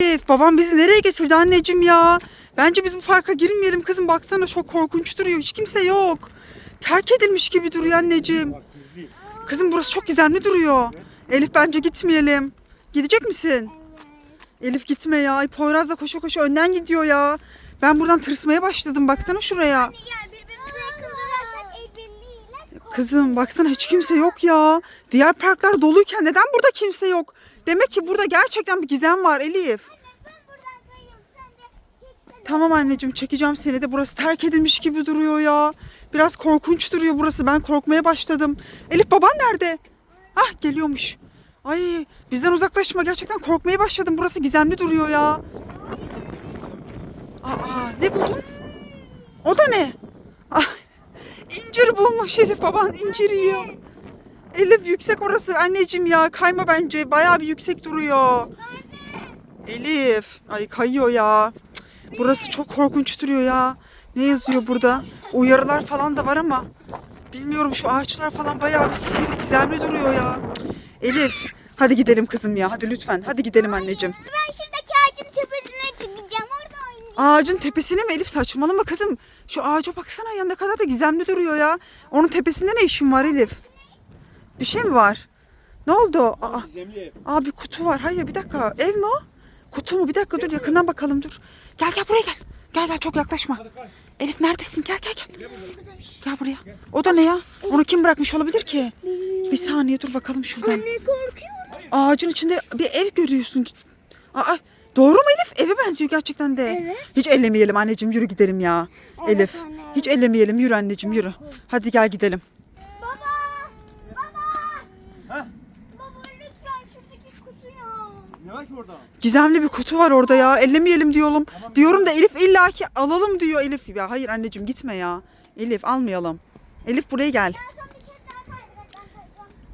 Elif babam bizi nereye getirdi anneciğim ya? Bence biz bu parka girmeyelim kızım baksana çok korkunç duruyor hiç kimse yok. Terk edilmiş gibi duruyor anneciğim. Kızım burası çok gizemli duruyor. Elif bence gitmeyelim. Gidecek misin? Elif gitme ya. Ay Poyraz da koşa koşa önden gidiyor ya. Ben buradan tırsmaya başladım baksana şuraya. Kızım baksana hiç kimse yok ya. Diğer parklar doluyken neden burada kimse yok? Demek ki burada gerçekten bir gizem var Elif. Tamam anneciğim çekeceğim seni de. Burası terk edilmiş gibi duruyor ya. Biraz korkunç duruyor burası. Ben korkmaya başladım. Elif baban nerede? Ah geliyormuş. Ay bizden uzaklaşma gerçekten korkmaya başladım. Burası gizemli duruyor ya. Aa ne buldun? O da ne? İncir bulmuş Elif baban incir yiyor. Elif yüksek orası anneciğim ya kayma bence bayağı bir yüksek duruyor. Elif ay kayıyor ya. Burası çok korkunç duruyor ya. Ne yazıyor burada? Uyarılar falan da var ama bilmiyorum şu ağaçlar falan bayağı bir sihirli gizemli duruyor ya. Elif hadi gidelim kızım ya hadi lütfen hadi gidelim anneciğim. Ben şuradaki ağacın tepesine çıkacağım orada oynayacağım. Ağacın tepesine mi Elif saçmalama kızım. Şu ağaca baksana ya ne kadar da gizemli duruyor ya. Onun tepesinde ne işin var Elif? Bir şey mi var? Ne oldu? Aa, aa bir kutu var. Hayır bir dakika. Ev mi o? Kutu mu? Bir dakika dur yakından bakalım dur. Gel gel buraya gel. Gel gel çok yaklaşma. Elif neredesin? Gel gel gel. Gel buraya. O da ne ya? Onu kim bırakmış olabilir ki? Bir saniye dur bakalım şuradan. Ne korkuyorum. Ağacın içinde bir ev görüyorsun. Aa, doğru mu Elif? Eve benziyor gerçekten de. Evet. Hiç ellemeyelim anneciğim yürü gidelim ya. Evet Elif. anne. Hiç ellemeyelim yürü anneciğim yürü. Hadi gel gidelim. Baba! Baba! Baba lütfen şuradaki kutuyu. Ne var ki orada? Gizemli bir kutu var orada ya. Ellemeyelim diyorum. Diyorum da Elif illaki alalım diyor Elif. Ya hayır anneciğim gitme ya. Elif almayalım. Elif buraya gel.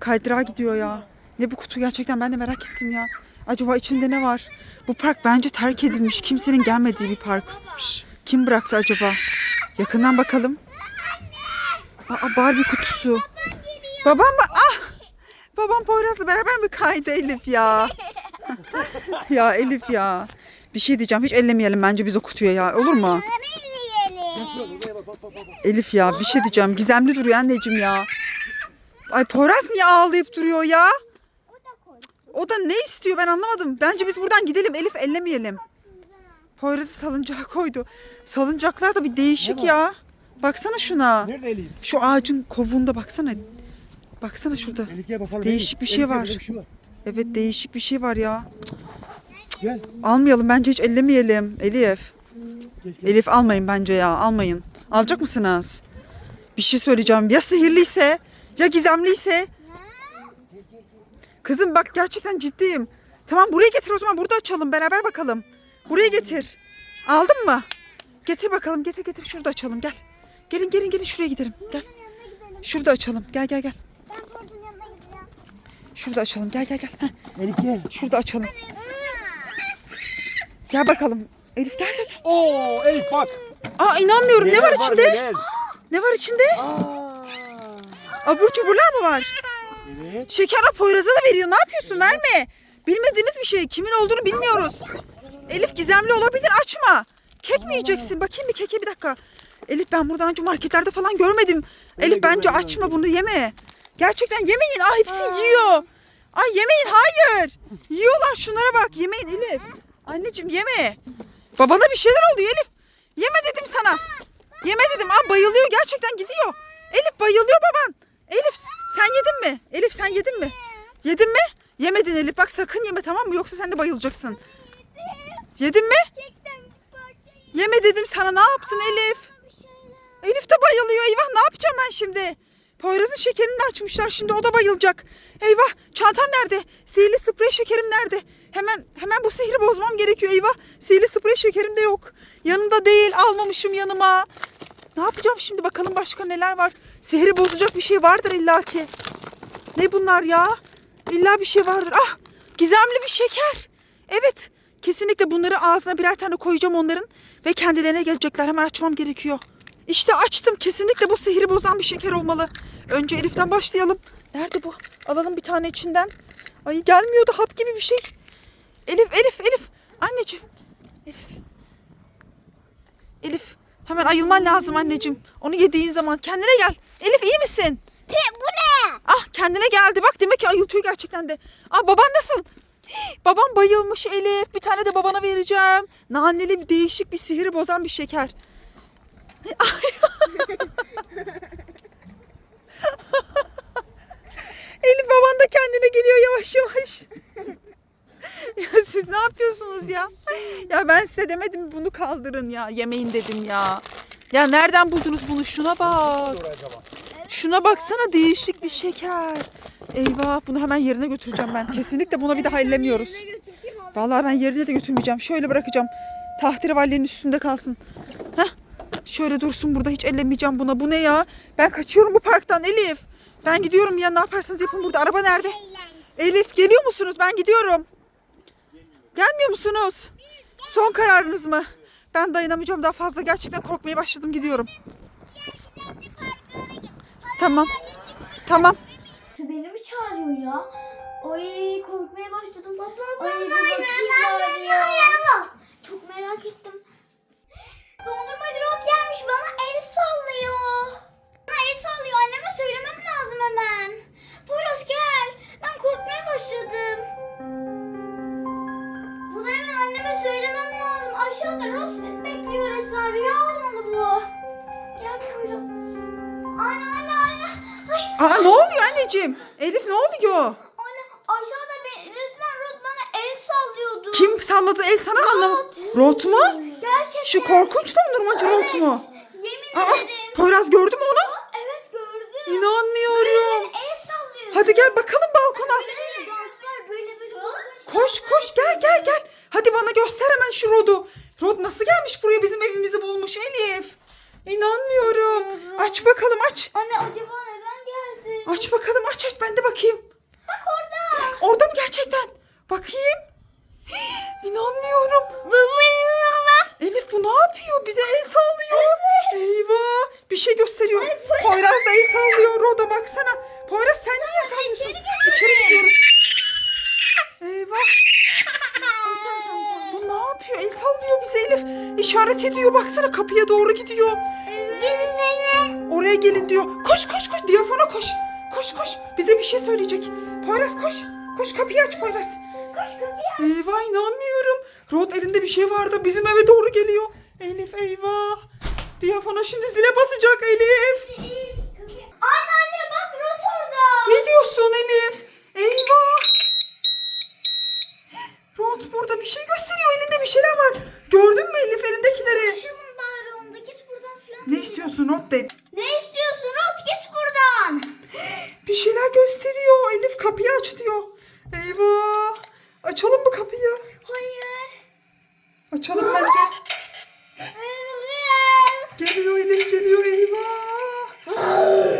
Kaydırağa gidiyor ya. Ne bu kutu gerçekten ben de merak ettim ya. Acaba içinde ne var? Bu park bence terk edilmiş. Kimsenin gelmediği bir park. Kim bıraktı acaba? Yakından bakalım. Aa Barbie kutusu. Babam mı? Ah! Babam Poyraz'la beraber mi kaydı Elif ya? ya Elif ya. Bir şey diyeceğim. Hiç ellemeyelim bence biz o kutuya ya. Olur mu? Elif ya bir şey diyeceğim. Gizemli duruyor anneciğim ya. Ay Poyraz niye ağlayıp duruyor ya? O da ne istiyor ben anlamadım. Bence biz buradan gidelim Elif ellemeyelim. Poyraz'ı salıncağa koydu. Salıncaklar da bir değişik ya. Baksana şuna. Nerede Elif? Şu ağacın kovuğunda baksana. Baksana şurada. Elif gel bakalım. Değişik bir şey Elif, var. Bir şey var. Evet değişik bir şey var ya. Gel. Almayalım bence hiç ellemeyelim Elif. Elif almayın bence ya almayın. Alacak mısınız? Bir şey söyleyeceğim. Ya sihirliyse ya gizemliyse. Kızım bak gerçekten ciddiyim. Tamam buraya getir o zaman burada açalım beraber bakalım. Buraya getir. Aldın mı? Getir bakalım getir getir şurada açalım gel. Gelin gelin gelin şuraya gidelim gel. Şurada açalım gel gel gel. Ben Port'un yanına gideceğim. Şurada açalım gel gel gel. Heh, Elif gel. şurada açalım. Gel bakalım. Elif gel gel. gel. Oo Elif bak. Aa inanmıyorum ne Neler var içinde? neler? Ne var içinde? Aa. Abur cuburlar mı var? Evet. Şeker Poyraz'a da veriyor. Ne yapıyorsun? Verme. Bilmediğimiz bir şey. Kimin olduğunu bilmiyoruz. Elif gizemli olabilir. Açma. Kek mi yiyeceksin? Bakayım bir keke bir dakika. Elif ben buradan önce marketlerde falan görmedim. De Elif bence açma bunu yeme. Gerçekten yemeyin. Aa hepsi yiyor. Ay yemeyin hayır. Yiyorlar şunlara bak. Yemeyin Elif. Anneciğim yeme. Babana bir şeyler oldu Elif. Yeme dedim sana. Yeme dedim. Aa bayılıyor gerçekten gidiyor. Elif bayılıyor baban. Elif sen yedin mi? Elif sen yedin mi? Yedin mi? Yemedin Elif. Bak sakın yeme tamam mı? Yoksa sen de bayılacaksın. Yedin mi? Yeme dedim sana. Ne yaptın Elif? Elif de bayılıyor. Eyvah ne yapacağım ben şimdi? Poyraz'ın şekerini de açmışlar. Şimdi o da bayılacak. Eyvah çantam nerede? Sihirli sprey şekerim nerede? Hemen hemen bu sihri bozmam gerekiyor. Eyvah sihirli sprey şekerim de yok. Yanında değil almamışım yanıma. Ne yapacağım şimdi bakalım başka neler var? Sihri bozacak bir şey vardır illaki. Ne bunlar ya? İlla bir şey vardır. Ah gizemli bir şeker. Evet. Kesinlikle bunları ağzına birer tane koyacağım onların. Ve kendilerine gelecekler. Hemen açmam gerekiyor. İşte açtım. Kesinlikle bu sihri bozan bir şeker olmalı. Önce Elif'ten başlayalım. Nerede bu? Alalım bir tane içinden. Ay gelmiyordu hap gibi bir şey. Elif, Elif, Elif. Anneciğim. Elif. Elif. Hemen ayılman lazım anneciğim. Onu yediğin zaman kendine gel. Elif iyi misin? Bu ne? Ah kendine geldi. Bak demek ki ayıltıyor gerçekten de. Ah baban nasıl? Babam bayılmış Elif. Bir tane de babana vereceğim. Naneli bir değişik bir sihiri bozan bir şeker. Elif baban da kendine geliyor yavaş yavaş. ya siz ne yapıyorsunuz ya? Ya ben size demedim bunu kaldırın ya. Yemeyin dedim ya. Ya nereden buldunuz bunu? Şuna bak. Şuna baksana değişik bir şeker. Eyvah bunu hemen yerine götüreceğim ben. Kesinlikle buna bir daha ellemiyoruz. Vallahi ben yerine de götürmeyeceğim. Şöyle bırakacağım. Tahterevallerin üstünde kalsın. Heh. Şöyle dursun burada hiç ellemeyeceğim buna. Bu ne ya? Ben kaçıyorum bu parktan Elif. Ben gidiyorum ya ne yaparsanız yapın burada. Araba nerede? Elif geliyor musunuz? Ben gidiyorum. Gelmiyor musunuz? Son kararınız mı? Ben dayanamayacağım daha fazla. Gerçekten korkmaya başladım gidiyorum. Tamam. Tamam. Beni mi çağırıyor ya? Ay korkmaya başladım. Baba Ay, bakayım bari ya. Çok merak ettim. Dondurmacı Rod gelmiş bana el sallıyor. Bana el sallıyor. Anneme söylemem lazım hemen. Poyraz gel. Ben korkmaya başladım. Bunu hemen anneme söylemem lazım. Aşağıda beni bekliyor resmen. Rüya Aa ne oluyor anneciğim? Elif ne oluyor? anne aşağıda bir resmen Rod bana el sallıyordu. Kim salladı el sana anlam? Rot mu? Gerçekten. Şu korkunç dondurmacı Rot mu? Yemin Aa ederim. Poyraz gördü mü onu? Evet gördüm. İnanmıyorum. El sallıyor. Hadi gel bakalım balkona. Böyle danslar böyle böyle. Koş koş gel gel gel. Hadi bana göster hemen şu Rod'u. Rod nasıl gelmiş buraya bizim evimizi bulmuş Elif. İnanmıyorum. Aç bakalım aç. Anne acaba? Aç bakalım aç aç ben de bakayım. Bak orada. Orada mı gerçekten? Bakayım. Hii, İnanmıyorum. Elif bu ne yapıyor? Bize el sallıyor. Eyvah. Bir şey gösteriyor. Poyraz da el sallıyor. Roda baksana. Poyraz sen niye sallıyorsun? İçeri gidiyoruz. Eyvah. Bu ne yapıyor? El sallıyor bize Elif. İşaret ediyor. Baksana kapıya doğru gidiyor. Söyleyecek. Poyraz koş. Koş kapıyı aç Poyraz. Koş kapıya. Eyvah inanmıyorum. Rod elinde bir şey vardı. Bizim eve doğru geliyor. Elif eyvah. Diyafona şimdi zile basacak Elif. Anne anne bak Rot orada. Ne diyorsun Elif? Eyvah. Rod burada bir şey gösteriyor. Elinde bir şeyler var. Gördün mü Elif elindekileri? Konuşalım bari onda git buradan filan. Ne istiyorsun Rod de? Ne istiyorsun Rot git buradan. Bir şeyler gösteriyor. Elif kapıyı aç diyor. Eyvah. Açalım mı kapıyı? Hayır. Açalım bence. Geliyor Elif geliyor eyvah.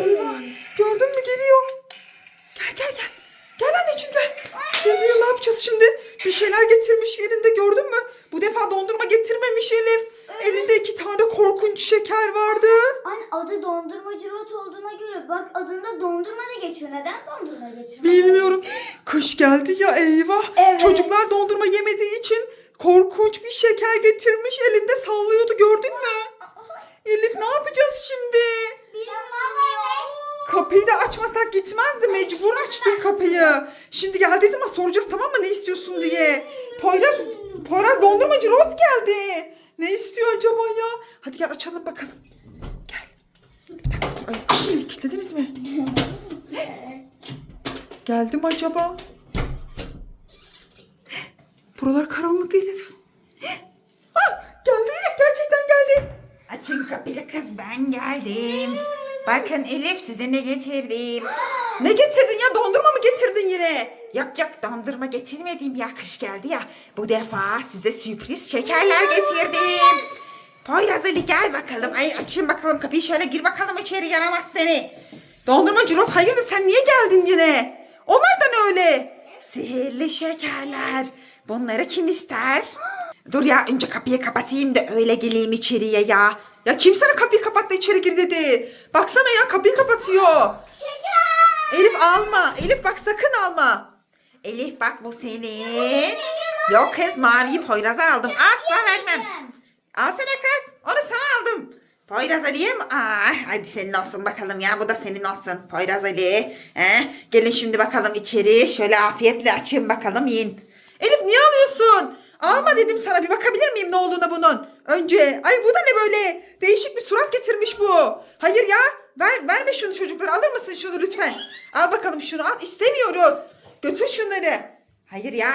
Eyvah. Gördün mü geliyor. Gel gel gel. Gel anneciğim gel. Geliyor ne yapacağız şimdi? Bir şeyler getirmiş elinde gördün mü? Bu defa dondurma getirmemiş Elif. Elinde iki tane korkunç şeker vardı. Anne adı dondurmacı Rot olduğuna göre bak adında dondurma da geçiyor. Neden dondurma geçiyor? Bilmiyorum. Kış geldi ya eyvah. Evet. Çocuklar dondurma yemediği için korkunç bir şeker getirmiş elinde sallıyordu gördün mü? Elif ne yapacağız şimdi? Kapıyı da açmasak gitmezdi. Mecbur açtım kapıyı. Şimdi geldiği zaman soracağız tamam mı ne istiyorsun diye. Poyraz, Poyraz dondurmacı Rot geldi. Ne istiyor acaba ya? Hadi gel açalım bakalım. Gel. Bir dakika dur. Ay, kilitlediniz mi? Geldi mi acaba? Buralar karanlık Elif. Ah, geldi Elif gerçekten geldi. Açın kapıyı kız ben geldim. Bakın Elif size ne getirdim. Ne getirdin ya dondurma mı getirdin yine? Yok yok dondurma getirmedim ya kış geldi ya. Bu defa size sürpriz şekerler getirdim. Poyraz Ali gel bakalım. Ay açın bakalım kapıyı şöyle gir bakalım içeri yaramaz seni. Dondurmacı Rot hayırdır sen niye geldin yine? Onlar da ne öyle? Sihirli şekerler. Bunları kim ister? Dur ya önce kapıyı kapatayım da öyle geleyim içeriye ya. Ya kim sana kapıyı kapattı içeri gir dedi. Baksana ya kapıyı kapatıyor. Elif alma. Elif bak sakın alma. Elif bak bu senin. Yok kız maviyi Poyraz'a aldım. Asla vermem. Al sana kız. Onu sana aldım. Poyraz Ali'ye mi? Aa, hadi senin olsun bakalım ya. Bu da senin olsun. Poyraz Ali. He? Gelin şimdi bakalım içeri. Şöyle afiyetle açın bakalım yiyin. Elif niye alıyorsun? Alma dedim sana. Bir bakabilir miyim ne olduğuna bunun? Önce. Ay bu da ne böyle? Değişik bir surat getirmiş bu. Hayır ya. Ver, verme şunu çocuklara. Alır mısın şunu lütfen? Al bakalım şunu al. İstemiyoruz. Götür şunları. Hayır ya.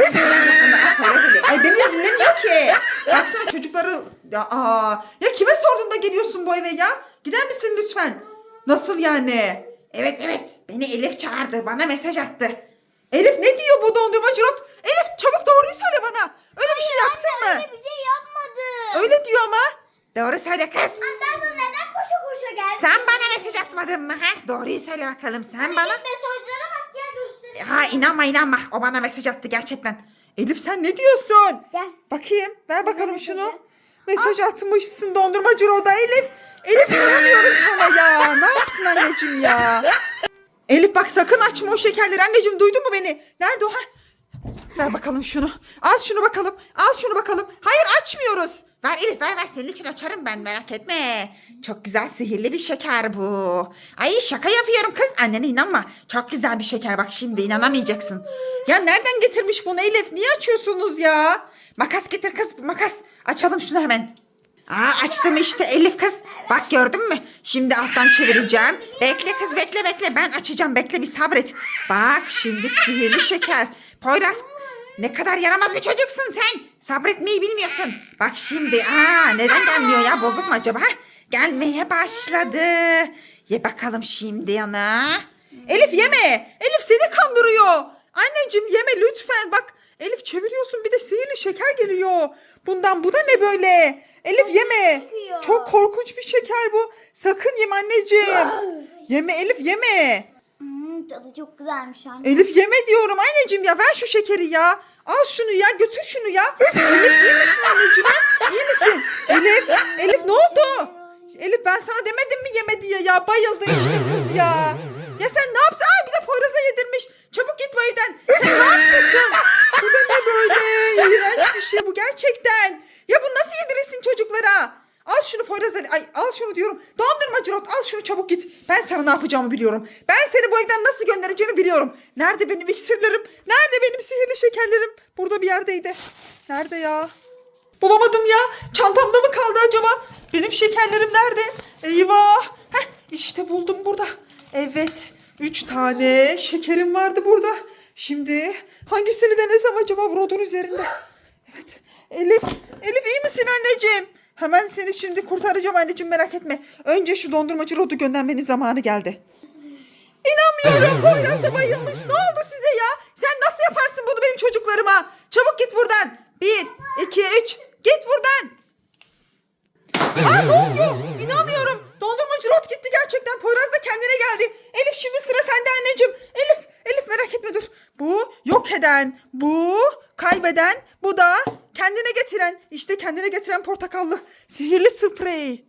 Ay beni de dinlemiyor ki. Baksana çocukları. Ya, aa. ya kime sordun da geliyorsun bu eve ya? Gider misin lütfen? Nasıl yani? Evet evet. Beni Elif çağırdı. Bana mesaj attı. Elif ne diyor bu dondurmacı rot? Elif çabuk doğruyu söyle bana. Öyle bir şey yaptın mı? Öyle bir şey yapmadım. Öyle diyor ama. Doğru söyle kız. Ben sana neden koşa koşa geldim? Sen bana mesaj atmadın mı? Ha? Doğruyu söyle bakalım. Sen bana... Git mesajlara bak gel göstereyim. Ha inanma inanma. O bana mesaj attı gerçekten. Elif sen ne diyorsun? Gel. Bakayım. Ver bakalım şunu. Mesaj atmışsın dondurmacı Roda Elif. Elif inanamıyorum sana ya. Ne yaptın anneciğim ya? Elif bak sakın açma o şekerleri. Anneciğim duydun mu beni? Nerede o? Ha? Ver bakalım şunu. Al şunu bakalım. Al şunu bakalım. Hayır açmıyoruz. Ver Elif ver ver senin için açarım ben merak etme. Çok güzel sihirli bir şeker bu. Ay şaka yapıyorum kız. Annene inanma. Çok güzel bir şeker bak şimdi inanamayacaksın. Ya nereden getirmiş bunu Elif? Niye açıyorsunuz ya? Makas getir kız makas. Açalım şunu hemen. Aa açtım işte Elif kız. Bak gördün mü? Şimdi alttan çevireceğim. Bekle kız bekle bekle. Ben açacağım bekle bir sabret. Bak şimdi sihirli şeker. Poyraz ne kadar yaramaz bir çocuksun sen. Sabretmeyi bilmiyorsun. Bak şimdi aa neden gelmiyor ya bozuk mu acaba? Hah, gelmeye başladı. Ye bakalım şimdi yana. Elif yeme. Elif seni kandırıyor. Anneciğim yeme lütfen. Bak Elif çeviriyorsun bir de sihirli şeker geliyor. Bundan bu da ne böyle? Elif yeme. Çok korkunç bir şeker bu. Sakın yeme anneciğim. Yeme Elif yeme. Hmm, tadı çok güzelmiş anne. Elif yeme diyorum anneciğim ya ver şu şekeri ya. Al şunu ya götür şunu ya. Elif iyi misin anneciğim ha? İyi misin? Elif, Elif ne oldu? Elif ben sana demedim mi yeme diye ya bayıldı işte kız ya. Ya sen ne yaptın? Ay bir de Poyraz'a yedirmiş. Çabuk git bu evden. Sen ne yapıyorsun? Bu da ne böyle? İğrenç bir şey bu gerçekten. Ya bunu nasıl yedirirsin çocuklara? Al şunu Poyraz Ali. Ay al şunu diyorum. Dondurmacı Rot al şunu çabuk git. Sana ne yapacağımı biliyorum. Ben seni bu evden nasıl göndereceğimi biliyorum. Nerede benim iksirlerim? Nerede benim sihirli şekerlerim? Burada bir yerdeydi. Nerede ya? Bulamadım ya. Çantamda mı kaldı acaba? Benim şekerlerim nerede? Eyvah. Heh, işte buldum burada. Evet. Üç tane şekerim vardı burada. Şimdi hangisini denesem acaba Rod'un üzerinde? Evet. Elif. Elif iyi misin anneciğim? Hemen seni şimdi kurtaracağım anneciğim merak etme. Önce şu dondurmacı Rod'u göndermenin zamanı geldi. İnanmıyorum. Poyraz da bayılmış. Ne oldu size ya? Sen nasıl yaparsın bunu benim çocuklarıma? Çabuk git buradan. Bir, iki, üç. Git buradan. Aa ne oluyor? İnanmıyorum. Dondurmacı Rod gitti gerçekten. Poyraz da kendine geldi. Elif şimdi sıra sende anneciğim. Elif, Elif merak etme dur. Bu yok eden, bu kaybeden, bu da kendine getiren. İşte kendine getiren portakallı sihirli sprey.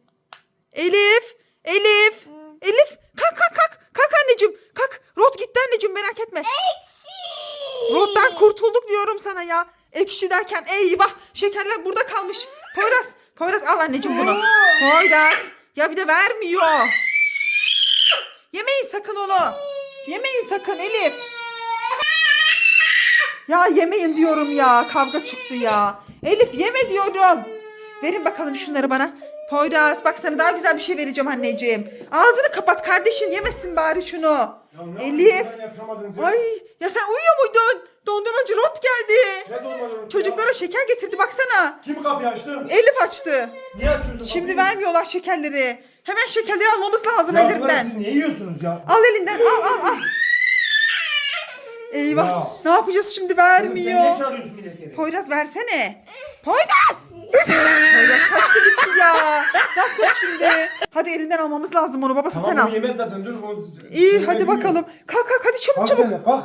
Elif, Elif, Elif kalk kalk kalk. Kalk anneciğim kalk. Rod gitti anneciğim merak etme. Ekşi. Rod'dan kurtulduk diyorum sana ya. Ekşi derken eyvah şekerler burada kalmış. Poyraz, Poyraz al anneciğim bunu. Poyraz. Ya bir de vermiyor. Yemeyin sakın onu. Yemeyin sakın Elif. Ya yemeyin diyorum ya. Kavga çıktı ya. Elif yeme diyorum. Verin bakalım şunları bana. Poyraz bak sana daha güzel bir şey vereceğim anneciğim. Ağzını kapat kardeşin yemesin bari şunu. Ya ne Elif. Yapamadınız ya. Ay ya sen uyuyor muydun? Dondurmacı Rot geldi. Ne dolmadın? Çocuklara şeker getirdi baksana. Kim kapıyı açtı? Elif açtı. Niye açıyorsun Şimdi kapıyı? vermiyorlar şekerleri. Hemen şekerleri almamız lazım Ya bunları ellerinden. siz niye yiyorsunuz ya? Al elinden al al al. Eyvah. Ya. Ne yapacağız şimdi Sen niye vermiyor. çağırıyorsun? Poyraz versene. Poyraz. Poyraz kaçtı gitti ya. Ne yapacağız şimdi? Hadi elinden almamız lazım onu babası Tamam sen bunu al. yemez zaten dur. o- İyi hadi bakalım. Kalk kalk hadi çabuk Kalk çabuk. sen de kalk.